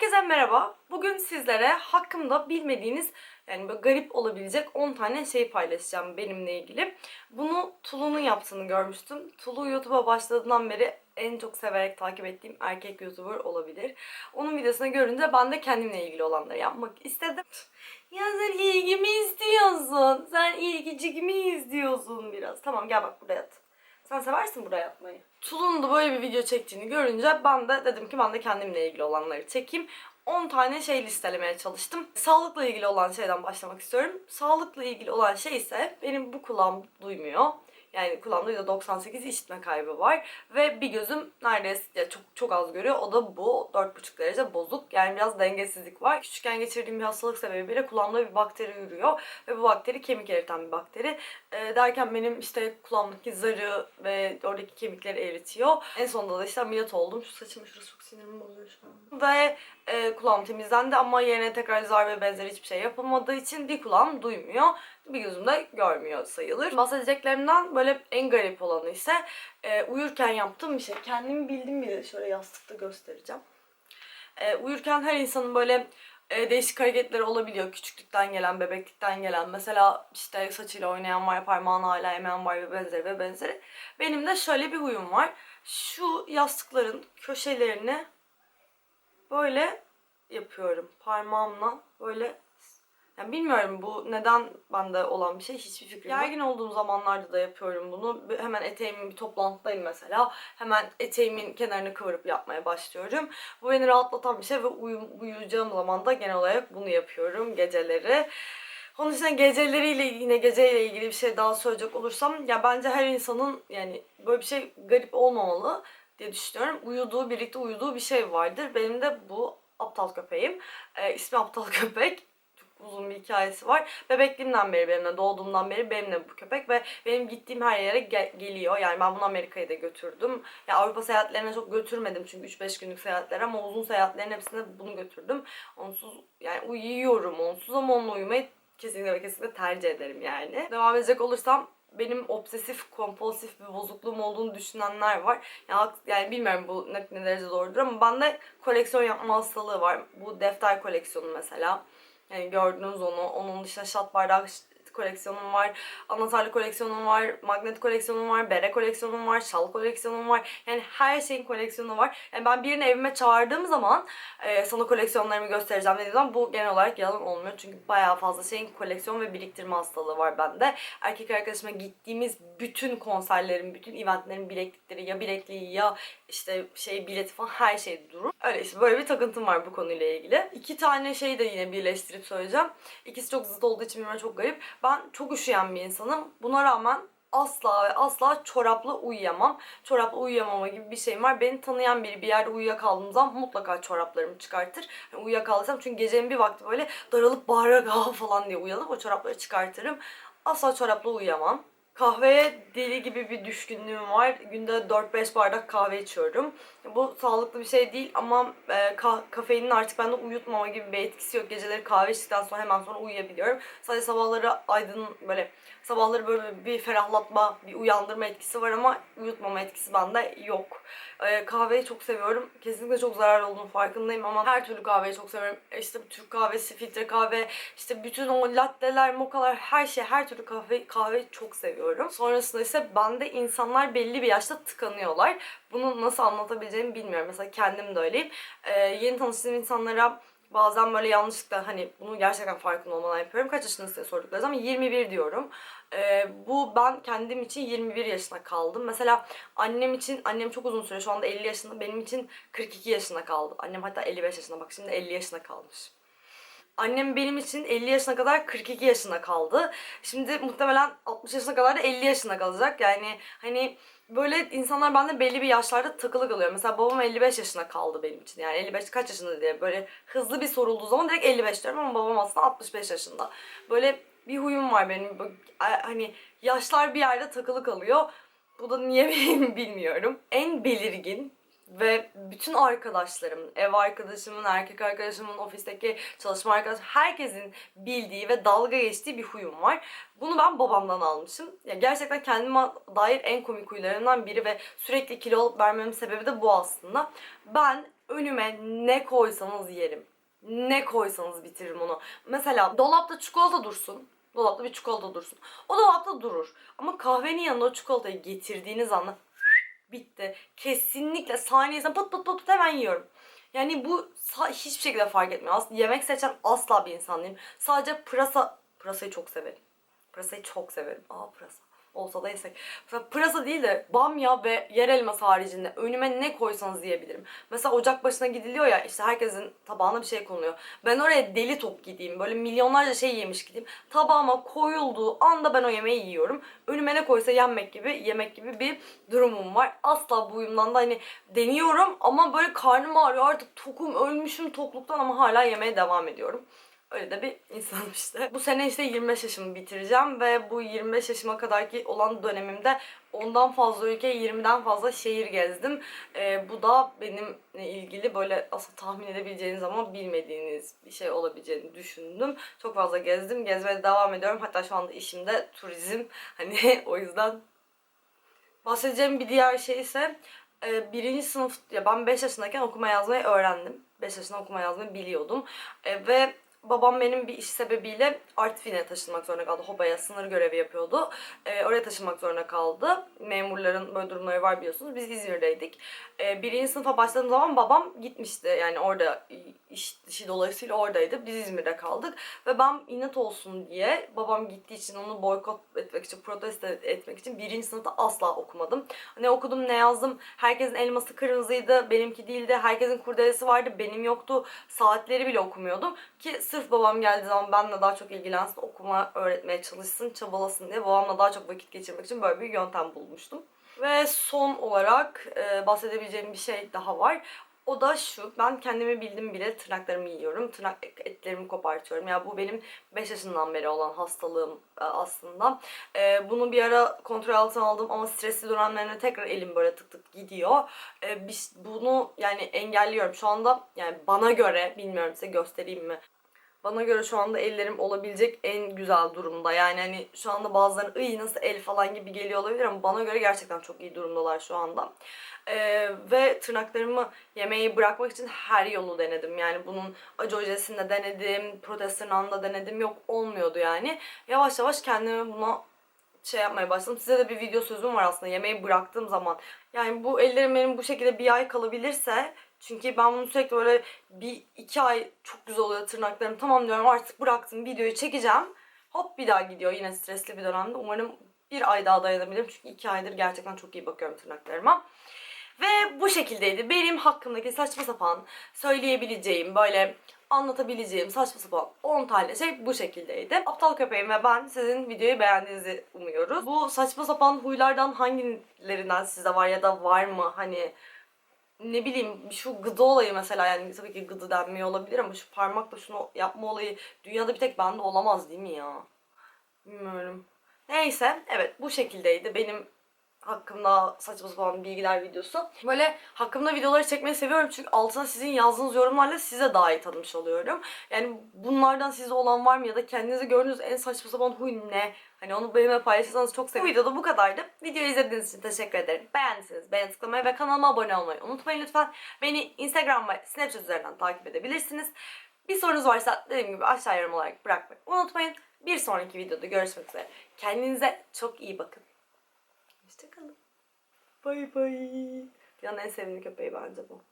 Herkese merhaba. Bugün sizlere hakkımda bilmediğiniz yani böyle garip olabilecek 10 tane şey paylaşacağım benimle ilgili. Bunu Tulu'nun yaptığını görmüştüm. Tulu YouTube'a başladığından beri en çok severek takip ettiğim erkek YouTuber olabilir. Onun videosunu görünce ben de kendimle ilgili olanları yapmak istedim. Ya sen ilgimi istiyorsun. Sen ilgicik mi istiyorsun biraz? Tamam gel bak buraya at. Sen seversin buraya yapmayı. Tulu'nun da böyle bir video çektiğini görünce ben de dedim ki ben de kendimle ilgili olanları çekeyim. 10 tane şey listelemeye çalıştım. Sağlıkla ilgili olan şeyden başlamak istiyorum. Sağlıkla ilgili olan şey ise benim bu kulağım duymuyor. Yani kulağımda %98 işitme kaybı var. Ve bir gözüm neredeyse ya çok çok az görüyor. O da bu. 4,5 derece bozuk. Yani biraz dengesizlik var. Küçükken geçirdiğim bir hastalık sebebiyle kulağımda bir bakteri yürüyor. Ve bu bakteri kemik eriten bir bakteri. Ee, derken benim işte kulağımdaki zarı ve oradaki kemikleri eritiyor. En sonunda da işte ameliyat oldum. Şu saçımı şurası çok sinirimi bozuyor şu an. Ve e, kulağım temizlendi ama yerine tekrar zar ve benzeri hiçbir şey yapılmadığı için bir kulağım duymuyor. Bir gözüm de görmüyor sayılır. Bahsedeceklerimden böyle en garip olanı ise e, uyurken yaptığım bir şey. Kendimi bildim bile şöyle yastıkta göstereceğim. E, uyurken her insanın böyle e, değişik hareketleri olabiliyor. Küçüklükten gelen, bebeklikten gelen. Mesela işte saçıyla oynayan var, parmağını hala emen var ve benzeri ve benzeri. Benim de şöyle bir huyum var. Şu yastıkların köşelerini böyle yapıyorum. Parmağımla böyle yani bilmiyorum bu neden bende olan bir şey hiçbir fikrim yok. Gergin olduğum zamanlarda da yapıyorum bunu. Hemen eteğimin bir toplantıdayım mesela. Hemen eteğimin kenarını kıvırıp yapmaya başlıyorum. Bu beni rahatlatan bir şey ve uyum, uyuyacağım zaman da genel olarak bunu yapıyorum geceleri. Onun için geceleriyle yine geceyle ilgili bir şey daha söyleyecek olursam ya bence her insanın yani böyle bir şey garip olmamalı diye düşünüyorum. Uyuduğu, birlikte uyuduğu bir şey vardır. Benim de bu aptal köpeğim. Ee, ismi aptal köpek uzun bir hikayesi var. Bebekliğimden beri benimle, doğduğumdan beri benimle bu köpek ve benim gittiğim her yere gel- geliyor. Yani ben bunu Amerika'ya da götürdüm. Ya Avrupa seyahatlerine çok götürmedim çünkü 3-5 günlük seyahatler ama uzun seyahatlerin hepsinde bunu götürdüm. Onsuz yani uyuyorum onsuz ama onunla uyumayı kesinlikle ve kesinlikle tercih ederim yani. Devam edecek olursam benim obsesif kompulsif bir bozukluğum olduğunu düşünenler var. Yani, yani bilmiyorum bu ne, ne derece doğrudur ama bende koleksiyon yapma hastalığı var. Bu defter koleksiyonu mesela. Yani gördünüz onu. Onun dışında şat bardak koleksiyonum var. Anahtarlı koleksiyonum var. Magnet koleksiyonum var. Bere koleksiyonum var. Şal koleksiyonum var. Yani her şeyin koleksiyonu var. Yani ben birini evime çağırdığım zaman e, sana koleksiyonlarımı göstereceğim dediğim zaman bu genel olarak yalan olmuyor. Çünkü bayağı fazla şeyin koleksiyon ve biriktirme hastalığı var bende. Erkek arkadaşıma gittiğimiz bütün konserlerin, bütün eventlerin bileklikleri ya bilekliği ya işte şey bileti falan her şey durur. Öyle işte böyle bir takıntım var bu konuyla ilgili. İki tane şeyi de yine birleştirip söyleyeceğim. İkisi çok zıt olduğu için bilmem çok garip. Ben çok üşüyen bir insanım. Buna rağmen asla ve asla çorapla uyuyamam. Çorapla uyuyamama gibi bir şeyim var. Beni tanıyan biri bir yerde uyuyakaldığım zaman mutlaka çoraplarımı çıkartır. Yani uyuyakaldıysam çünkü gecenin bir vakti böyle daralıp bağırarak falan diye uyanıp o çorapları çıkartırım. Asla çorapla uyuyamam. Kahveye deli gibi bir düşkünlüğüm var. Günde 4-5 bardak kahve içiyorum. Bu sağlıklı bir şey değil ama e, ka- kafeinin artık bende uyutmama gibi bir etkisi yok. Geceleri kahve içtikten sonra hemen sonra uyuyabiliyorum. Sadece sabahları aydın böyle sabahları böyle bir ferahlatma, bir uyandırma etkisi var ama uyutmama etkisi bende yok. E, kahveyi çok seviyorum. Kesinlikle çok zararlı olduğunu farkındayım ama her türlü kahveyi çok seviyorum. E, İşte Türk kahvesi, filtre kahve, işte bütün o latteler, mokalar, her şey, her türlü kahve kahveyi çok seviyorum. Sonrasında ise bende insanlar belli bir yaşta tıkanıyorlar. Bunu nasıl anlatabileceğimi bilmiyorum. Mesela kendim de öyleyim. E, yeni tanıştığım insanlara bazen böyle yanlışlıkla hani bunu gerçekten farkında olmadan yapıyorum. Kaç yaşındasın diye sordukları zaman 21 diyorum. Ee, bu ben kendim için 21 yaşına kaldım. Mesela annem için, annem çok uzun süre şu anda 50 yaşında, benim için 42 yaşına kaldı. Annem hatta 55 yaşında bak şimdi 50 yaşına kalmış. Annem benim için 50 yaşına kadar 42 yaşına kaldı. Şimdi muhtemelen 60 yaşına kadar da 50 yaşına kalacak. Yani hani böyle insanlar bende belli bir yaşlarda takılı kalıyor. Mesela babam 55 yaşına kaldı benim için. Yani 55 kaç yaşında diye böyle hızlı bir sorulduğu zaman direkt 55 diyorum ama babam aslında 65 yaşında. Böyle bir huyum var benim. Hani yaşlar bir yerde takılı kalıyor. Bu da niye bilmiyorum. En belirgin ve bütün arkadaşlarımın, ev arkadaşımın, erkek arkadaşımın, ofisteki çalışma arkadaşım, herkesin bildiği ve dalga geçtiği bir huyum var. Bunu ben babamdan almışım. Ya gerçekten kendime dair en komik huylarımdan biri ve sürekli kilo alıp vermemin sebebi de bu aslında. Ben önüme ne koysanız yerim. Ne koysanız bitiririm onu. Mesela dolapta çikolata dursun. Dolapta bir çikolata dursun. O dolapta durur. Ama kahvenin yanına o çikolatayı getirdiğiniz anda bitti. Kesinlikle saniyesinde pıt pıt pıt pıt hemen yiyorum. Yani bu hiçbir şekilde fark etmiyor. Aslında yemek seçen asla bir insan değilim. Sadece pırasa, pırasayı çok severim. Pırasayı çok severim. Aa pırasa. Olsa da yesek. Mesela pırasa değil de bamya ve yer elması haricinde önüme ne koysanız yiyebilirim. Mesela ocak başına gidiliyor ya işte herkesin tabağına bir şey konuluyor. Ben oraya deli top gideyim. Böyle milyonlarca şey yemiş gideyim. Tabağıma koyulduğu anda ben o yemeği yiyorum. Önüme ne koysa yenmek gibi yemek gibi bir durumum var. Asla bu uyumdan da hani deniyorum ama böyle karnım ağrıyor artık tokum ölmüşüm tokluktan ama hala yemeye devam ediyorum. Öyle de bir insanım işte. Bu sene işte 25 yaşımı bitireceğim ve bu 25 yaşıma kadarki olan dönemimde ondan fazla ülke, 20'den fazla şehir gezdim. Ee, bu da benimle ilgili böyle aslında tahmin edebileceğiniz ama bilmediğiniz bir şey olabileceğini düşündüm. Çok fazla gezdim, gezmeye de devam ediyorum. Hatta şu anda işimde turizm. Hani o yüzden bahsedeceğim bir diğer şey ise e, birinci sınıf, ya ben 5 yaşındayken okuma yazmayı öğrendim. 5 yaşında okuma yazmayı biliyordum. E, ve babam benim bir iş sebebiyle Artvin'e taşınmak zorunda kaldı. Hobaya sınır görevi yapıyordu. E, oraya taşınmak zorunda kaldı. Memurların böyle durumları var biliyorsunuz. Biz İzmir'deydik. E, birinci sınıfa başladığım zaman babam gitmişti. Yani orada iş dışı dolayısıyla oradaydı. Biz İzmir'de kaldık. Ve ben inat olsun diye babam gittiği için onu boykot etmek için, protesto etmek için birinci sınıfta asla okumadım. Ne okudum ne yazdım. Herkesin elması kırmızıydı. Benimki değildi. Herkesin kurdelesi vardı. Benim yoktu. Saatleri bile okumuyordum. Ki sırf babam geldiği zaman benimle daha çok ilgilensin, okuma öğretmeye çalışsın, çabalasın diye babamla daha çok vakit geçirmek için böyle bir yöntem bulmuştum. Ve son olarak e, bahsedebileceğim bir şey daha var. O da şu, ben kendimi bildim bile tırnaklarımı yiyorum, tırnak etlerimi kopartıyorum. Ya bu benim 5 yaşından beri olan hastalığım e, aslında. E, bunu bir ara kontrol altına aldım ama stresli dönemlerinde tekrar elim böyle tık tık gidiyor. E, biz bunu yani engelliyorum. Şu anda yani bana göre, bilmiyorum size göstereyim mi? Bana göre şu anda ellerim olabilecek en güzel durumda. Yani hani şu anda bazılarının iyi nasıl el falan gibi geliyor olabilir ama bana göre gerçekten çok iyi durumdalar şu anda. Ee, ve tırnaklarımı yemeği bırakmak için her yolu denedim. Yani bunun acı ojesini de denedim, protez tırnağını da denedim. Yok olmuyordu yani. Yavaş yavaş kendimi buna şey yapmaya başladım. Size de bir video sözüm var aslında yemeği bıraktığım zaman. Yani bu ellerim benim bu şekilde bir ay kalabilirse çünkü ben bunu sürekli böyle bir iki ay çok güzel oluyor tırnaklarım. Tamam diyorum artık bıraktım videoyu çekeceğim. Hop bir daha gidiyor yine stresli bir dönemde. Umarım bir ay daha dayanabilirim. Çünkü iki aydır gerçekten çok iyi bakıyorum tırnaklarıma. Ve bu şekildeydi. Benim hakkımdaki saçma sapan söyleyebileceğim böyle anlatabileceğim saçma sapan 10 tane şey bu şekildeydi. Aptal köpeğim ve ben sizin videoyu beğendiğinizi umuyoruz. Bu saçma sapan huylardan hangilerinden sizde var ya da var mı? Hani ne bileyim şu gıdı olayı mesela yani tabii ki gıdı denmiyor olabilir ama şu parmakla şunu yapma olayı dünyada bir tek bende olamaz değil mi ya? Bilmiyorum. Neyse evet bu şekildeydi benim hakkımda saçma sapan bilgiler videosu. Böyle hakkımda videoları çekmeyi seviyorum çünkü altına sizin yazdığınız yorumlarla size daha iyi tanımış oluyorum. Yani bunlardan sizde olan var mı ya da kendinizi gördüğünüz en saçma sapan huy ne? Hani onu benimle paylaşırsanız çok sevinirim. Bu videoda bu kadardı. Videoyu izlediğiniz için teşekkür ederim. Beğendiyseniz beğen tıklamayı ve kanalıma abone olmayı unutmayın lütfen. Beni Instagram ve Snapchat üzerinden takip edebilirsiniz. Bir sorunuz varsa dediğim gibi aşağı yorum olarak bırakmayı unutmayın. Bir sonraki videoda görüşmek üzere. Kendinize çok iyi bakın. Hoşçakalın. Bay bay. Dünyanın en sevimli köpeği bence bu.